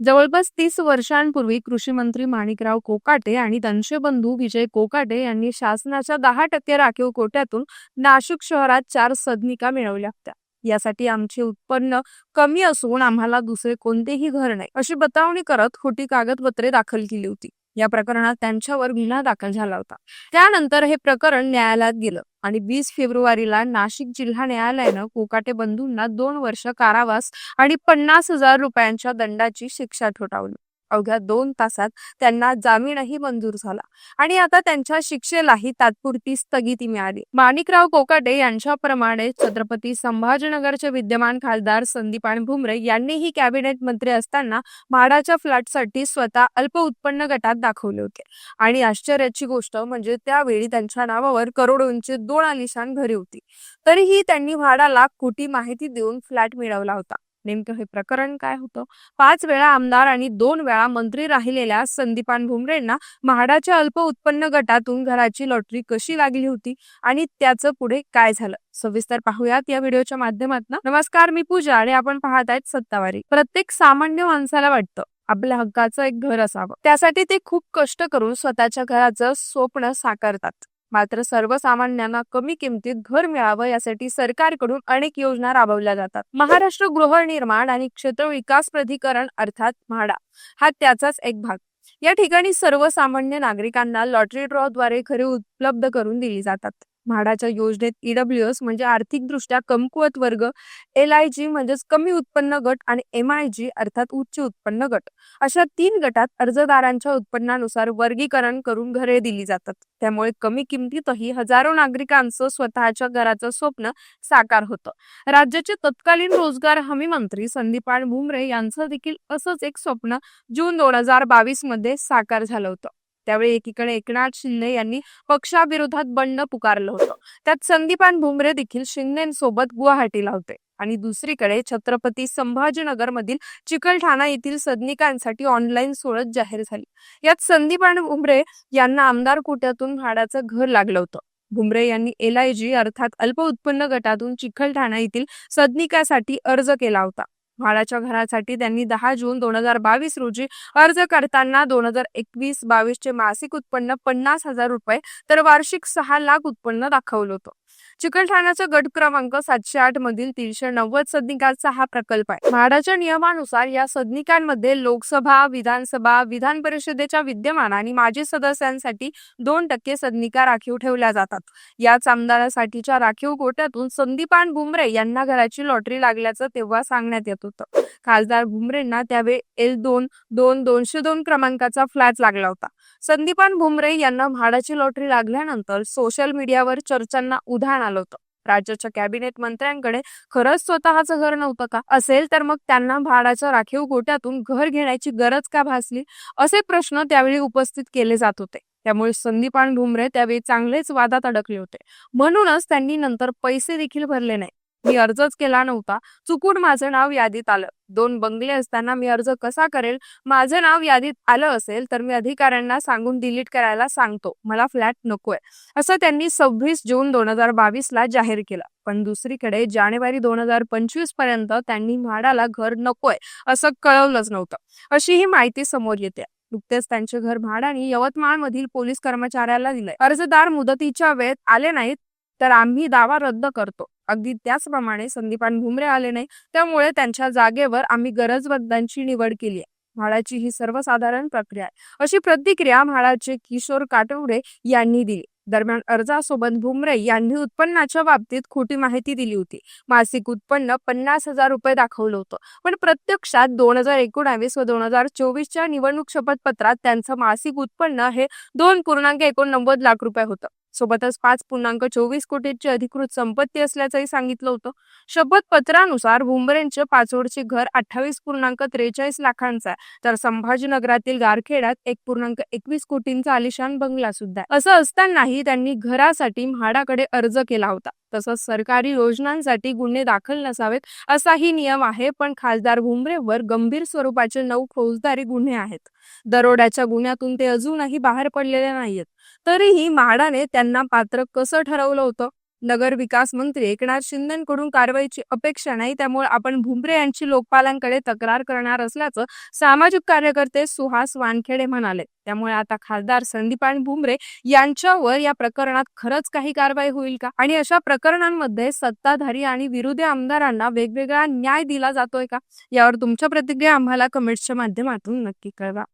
जवळपास तीस वर्षांपूर्वी कृषी मंत्री माणिकराव कोकाटे आणि त्यांचे बंधू विजय कोकाटे यांनी शासनाच्या दहा टक्के राखीव कोट्यातून नाशिक शहरात चार सदनिका मिळवल्या होत्या. यासाठी आमचे उत्पन्न कमी असून आम्हाला दुसरे कोणतेही घर नाही अशी बतावणी करत खोटी कागदपत्रे दाखल केली होती. या प्रकरणात त्यांच्यावर गुन्हा दाखल झाला होता. त्यानंतर हे प्रकरण न्यायालयात गेलं आणि वीस फेब्रुवारीला नाशिक जिल्हा न्यायालयानं कोकाटे बंधूंना दोन वर्ष कारावास आणि पन्नास हजार रुपयांच्या दंडाची शिक्षा ठोठावली. अवघ्या दोन तासात त्यांना जामीनही मंजूर झाला. आणि आता त्यांच्या शिक्षेलाही तात्पुरती स्थगिती मिळाली. माणिकराव कोकाटे यांच्याप्रमाणे छत्रपती संभाजीनगरचे विद्यमान खासदार संदीपान भुमरे यांनीही कॅबिनेट मंत्री असताना म्हाडाच्या फ्लॅटसाठी स्वतः अल्प उत्पन्न गटात दाखवले होते. आणि आश्चर्याची गोष्ट म्हणजे त्यावेळी त्यांच्या नावावर करोडोंची दोन आलिशान घरे होती. तरीही त्यांनी म्हाडाला खोटी माहिती देऊन फ्लॅट मिळवला होता. नेमकं हे प्रकरण काय होतं? पाच वेळा आमदार आणि दोन वेळा मंत्री राहिलेल्या संदीपान भुमरेंना म्हाडाच्या अल्प उत्पन्न गटातून घराची लॉटरी कशी लागली होती आणि त्याचं पुढे काय झालं? सविस्तर पाहूयात या व्हिडिओच्या माध्यमातून. नमस्कार मी पूजा आणि आपण पाहत आहेत सत्तावारी. प्रत्येक सामान्य माणसाला वाटतं आपल्या हक्काचं एक घर असावं. त्यासाठी ते खूप कष्ट करून स्वतःच्या घराचं स्वप्न साकारतात. मात्र सर्वसामान्यांना कमी किमतीत घर मिळावं यासाठी सरकारकडून अनेक योजना राबवल्या जातात. महाराष्ट्र गृहनिर्माण आणि क्षेत्र विकास प्राधिकरण अर्थात म्हाडा हा त्याचाच एक भाग. या ठिकाणी सर्वसामान्य नागरिकांना लॉटरी ड्रॉद्वारे घरे उपलब्ध करून दिली जातात. म्हाडाच्या योजनेत ईडब्ल्यू एस म्हणजे आर्थिकदृष्ट्या कमकुवत वर्ग एल आय जी म्हणजेच कमी उत्पन्न गट आणि एम आय जी अर्थात उच्च उत्पन्न गट. अशा तीन गटात अर्जदारांच्या उत्पन्नानुसार वर्गीकरण करून घरे दिली जातात. त्यामुळे कमी किमतीतही हजारो नागरिकांचं स्वतःच्या घराचं स्वप्न साकार होतं. राज्याचे तत्कालीन रोजगार हमी मंत्री संदीपान भुमरे यांचं देखील असंच एक स्वप्न जून दोन हजार बावीसमध्ये साकार झालं होतं. त्यावेळी एकीकडे एकनाथ शिंदे यांनी पक्षाविरोधात बंड पुकारलं होतं. त्यात संदीपान भुमरे देखील शिंदेसोबत गुवाहाटीला होते आणि दुसरीकडे छत्रपती संभाजीनगर मधील चिकलठाणा येथील सदनिकांसाठी ऑनलाईन सोडत जाहीर झाली. यात संदीपान भुमरे यांना आमदार कोट्यातून भाड्याचं घर लागलं होतं. भुमरे यांनी एल आय जी अर्थात अल्प उत्पन्न गटातून चिखलठाणा येथील सदनिकासाठी अर्ज केला होता. भाड्याच्या घरासाठी त्यांनी दहा जून दोन हजार बावीस रोजी अर्ज करताना दोन हजार एकवीस बावीस चे मासिक उत्पन्न पन्नास हजार रुपये तर वार्षिक सहा लाख उत्पन्न दाखवलं होतं. चिकलठाण्याचा गट क्रमांक सातशे आठ मधील तीनशे नव्वद सदनिकांचा हा प्रकल्प आहे. म्हाडाच्या नियमानुसार या सदनिकांमध्ये लोकसभा विधानसभा विधान परिषदेच्या विद्यमान आणि माजी सदस्यांसाठी दोन टक्के सदनिका राखीव ठेवल्या जातात. याच आमदारासाठीच्या राखीव कोट्यातून संदीपान भुमरे यांना घराची लॉटरी लागल्याचं तेव्हा सांगण्यात येत होतं. खासदार भुमरेंना त्यावेळी एल दोन दोन दोनशे दोन क्रमांकाचा फ्लॅट लागला होता. संदीपान भुमरे यांना म्हाडाची लॉटरी लागल्यानंतर सोशल मीडियावर चर्चांना उधाण आलं होतं. राज्याच्या कॅबिनेट मंत्र्यांकडे खरंच स्वतःचं घर नव्हतं का? असेल तर मग त्यांना भाडाच्या राखीव गोट्यातून घर घेण्याची गरज का भासली? असे प्रश्न त्यावेळी उपस्थित केले जात होते. त्यामुळे संदीपान भुमरे त्यावेळी चांगलेच वादात अडकले होते. म्हणूनच त्यांनी नंतर पैसे देखील भरले नाही मी अर्जच केला नव्हता. चुकून माझं नाव यादीत आलं. दोन बंगले असताना मी अर्ज कसा करेल? माझं नाव यादीत आलं असेल तर मी अधिकाऱ्यांना सांगून डिलीट करायला सांगतो. मला फ्लॅट नकोय. असं त्यांनी सव्वीस जून दोन हजार बावीस ला जाहीर केलं. पण दुसरीकडे जानेवारी दोन हजार पंचवीसपर्यंत त्यांनी म्हाडाला घर नकोय असं कळवलंच नव्हतं. अशी ही माहिती समोर येते. नुकतेच त्यांचे घर म्हाडाने यवतमाळ मधील पोलीस कर्मचाऱ्याला दिलंय. अर्जदार मुदतीच्या वेळेत आले नाहीत तर आम्ही दावा रद्द करतो. अगदी त्याचप्रमाणे संदीपान भुमरे आले नाही त्यामुळे त्यांच्या जागेवर आम्ही गरजवंतांची निवड केली आहे. म्हाडाची ही सर्वसाधारण प्रक्रिया आहे. अशी प्रतिक्रिया म्हाडाचे किशोर काटवडे यांनी दिली. दरम्यान अर्जासोबत भुमरे यांनी उत्पन्नाच्या बाबतीत खोटी माहिती दिली होती. मासिक उत्पन्न पन्नास हजार रुपये दाखवलं होतं. पण प्रत्यक्षात दोन हजार एकोणावीस व दोन हजार चोवीसच्या निवडणूक शपथपत्रात त्यांचं मासिक उत्पन्न हे दोन पूर्णांक एकोणनव्वद लाख रुपये होतं. सोबतच पाच पूर्णांक चोवीस कोटीची अधिकृत संपत्ती असल्याचंही सांगितलं होतं. शपथपत्रानुसार भुमरेंचे पाचोडचे घर अठ्ठावीस पूर्णांक त्रेचाळीस लाखांचा आहे. तर संभाजीनगरातील गारखेड्यात एक पूर्णांक एकवीस कोटींचा आलिशान बंगला सुद्धा असं असतानाही त्यांनी घरासाठी म्हाडाकडे अर्ज केला होता. तसंच सरकारी योजनांसाठी गुन्हे दाखल नसावेत असाही नियम आहे पण खासदार भुमरेवर गंभीर स्वरूपाचे नऊ फौजदारी गुन्हे आहेत. दरोड्याच्या गुन्ह्यातून ते अजूनही बाहेर पडलेले नाहीयेत. तरीही म्हाडाने त्यांना पात्र कसं ठरवलं होतं? नगर विकास मंत्री एकनाथ शिंदेकडून कारवाईची अपेक्षा नाही त्यामुळे आपण भुमरे यांची लोकपालांकडे तक्रार करणार असल्याचं सामाजिक कार्यकर्ते सुहास वानखेडे म्हणाले. त्यामुळे आता खासदार संदीपान भुमरे यांच्यावर या प्रकरणात खरंच काही कारवाई होईल का? आणि अशा प्रकरणांमध्ये सत्ताधारी आणि विरोधी आमदारांना वेगवेगळा न्याय दिला जातोय का? यावर तुमच्या प्रतिक्रिया आम्हाला कमेंट्सच्या माध्यमातून नक्की कळवा.